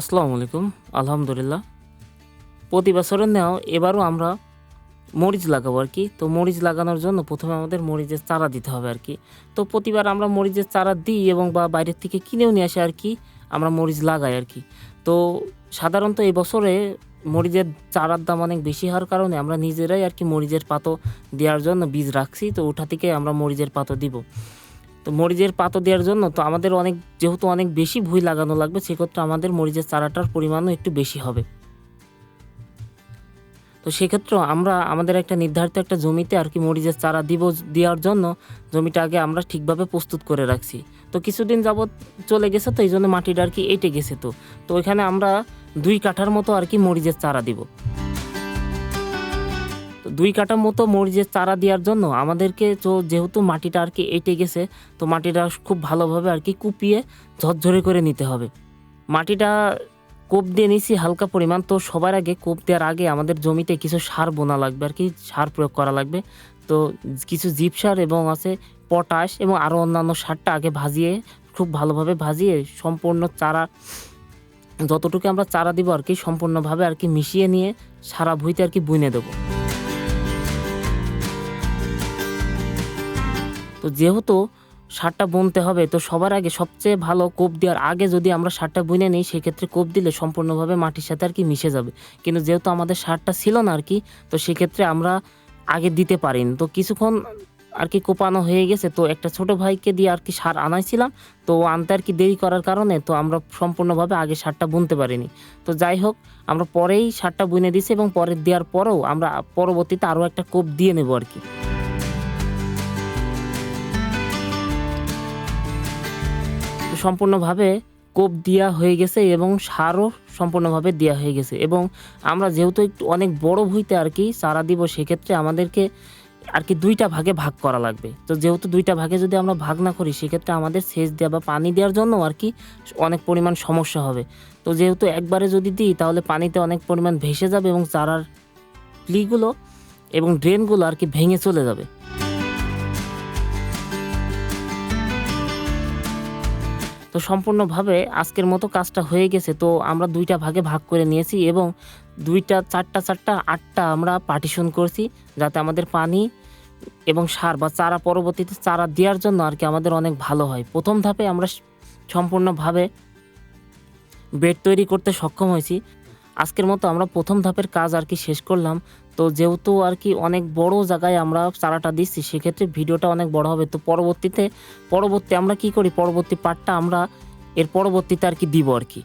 আসসালামু আলাইকুম, আলহামদুলিল্লাহ। প্রতি বছরের নেওয়া এবারও আমরা মরিচ লাগাবো আর কি। তো মরিচ লাগানোর জন্য প্রথমে আমাদের মরিচের চারা দিতে হবে আর কি। তো প্রতিবার আমরা মরিচের চারা দিই এবং বা বাইরের থেকে কিনেও নিয়ে আসি আর কি, আমরা মরিচ লাগাই আর কি। তো সাধারণত এই বছরে মরিচের চারার দাম অনেক বেশি হওয়ার কারণে আমরা নিজেরাই আর কি মরিচের পাতো দেওয়ার জন্য বীজ রাখছি। তো ওটা থেকে আমরা মরিচের পাতো দিব। তো মরিচের পাতো দেওয়ার জন্য তো আমাদের অনেক, যেহেতু অনেক বেশি ভুঁই লাগানো লাগবে, সেক্ষেত্রে আমাদের মরিচের চারাটার পরিমাণও একটু বেশি হবে। তো সেক্ষেত্রে আমরা, আমাদের একটা নির্ধারিত একটা জমিতে আর কি মরিচের চারা দিব দেওয়ার জন্য জমিটা আগে আমরা ঠিকভাবে প্রস্তুত করে রাখছি। তো কিছুদিন যাবৎ চলে গেছে তো, এই জন্য মাটিটা আর কি এঁটে গেছে তো। তো ওইখানে আমরা দুই কাঠার মতো আর কি মরিচের চারা দিব। দুই কাঠার মতো মরিচের চারা দেওয়ার জন্য আমাদেরকে তো যেহেতু মাটিটা আর কি এঁটে গেছে, তো মাটিটা খুব ভালোভাবে আর কি কুপিয়ে ঝরঝরে করে নিতে হবে। মাটিটা কোপ দিয়ে নিছি হালকা পরিমাণ, তো সবার আগে কোপ দেওয়ার আগে আমাদের জমিতে কিছু সার বোনা লাগবে আর কি, সার প্রয়োগ করা লাগবে। তো কিছু জীব সার এবং আছে পটাশ এবং আরও অন্যান্য সারটা আগে ভাজিয়ে, খুব ভালোভাবে ভাজিয়ে সম্পূর্ণ চারা, যতটুকু আমরা চারা দিব আর কি, সম্পূর্ণভাবে আর কি মিশিয়ে নিয়ে সারা ভুঁইতে আর কি বুনে দেবো। তো যেহেতু সারটা বুনতে হবে, তো সবার আগে সবচেয়ে ভালো কোপ দেওয়ার আগে যদি আমরা সারটা বুনে নিই, সেক্ষেত্রে কোপ দিলে সম্পূর্ণভাবে মাটির সাথে আর কি মিশে যাবে। কিন্তু যেহেতু আমাদের সারটা ছিল না আর কি, তো সেক্ষেত্রে আমরা আগে দিতে পারিনি। তো কিছুক্ষণ আর কি কোপানো হয়ে গেছে, তো একটা ছোট ভাইকে দিয়ে আর কি সার আনাইছিলাম, তো আনতে আর কি দেরি করার কারণে তো আমরা সম্পূর্ণভাবে আগে সারটা বুনতে পারিনি। তো যাই হোক, আমরা পরেই সারটা বুনে দিছি এবং পরে দেওয়ার পরেও আমরা পরবর্তীতে আরও একটা কোপ দিয়ে নেব আর কি। সম্পূর্ণভাবে কোপ দেওয়া হয়ে গেছে এবং সারও সম্পূর্ণভাবে দেওয়া হয়ে গেছে। এবং আমরা যেহেতু একটু অনেক বড় ভুঁইতে আর কি চারা দিব, সেক্ষেত্রে আমাদেরকে আর কি দুইটা ভাগে ভাগ করা লাগবে। তো যেহেতু দুইটা ভাগে যদি আমরা ভাগ না করি, সেক্ষেত্রে আমাদের সেচ দেওয়া বা পানি দেওয়ার জন্য আর কি অনেক পরিমাণ সমস্যা হবে। তো যেহেতু একবারে যদি দিই, তাহলে পানিতে অনেক পরিমাণ ভেসে যাবে এবং চারার প্লিগুলো এবং ড্রেনগুলো আর কি ভেঙে চলে যাবে। তো সম্পূর্ণভাবে আজকের মতো কাজটা হয়ে গেছে, তো আমরা দুইটা ভাগে ভাগ করে নিয়েছি এবং দুইটা, চারটা চারটা, আটটা আমরা পার্টিশন করছি যাতে আমাদের পানি এবং সার বা চারা পরবর্তীতে চারা দেওয়ার জন্য আর কি আমাদের অনেক ভালো হয়। প্রথম ধাপে আমরা সম্পূর্ণভাবে বেড তৈরি করতে সক্ষম হয়েছি। আজকের মতো আমরা প্রথম ধাপের কাজ আর কি শেষ করলাম। তো যেহেতু আর কি অনেক বড় জায়গায় আমরা চারাটা দিচ্ছি, সেক্ষেত্রে ভিডিওটা অনেক বড় হবে। তো পরবর্তীতে, পরবর্তী আমরা কি করি? পরবর্তী পার্টটা আমরা এর পরবর্তীতে আর কি দিব আর কি।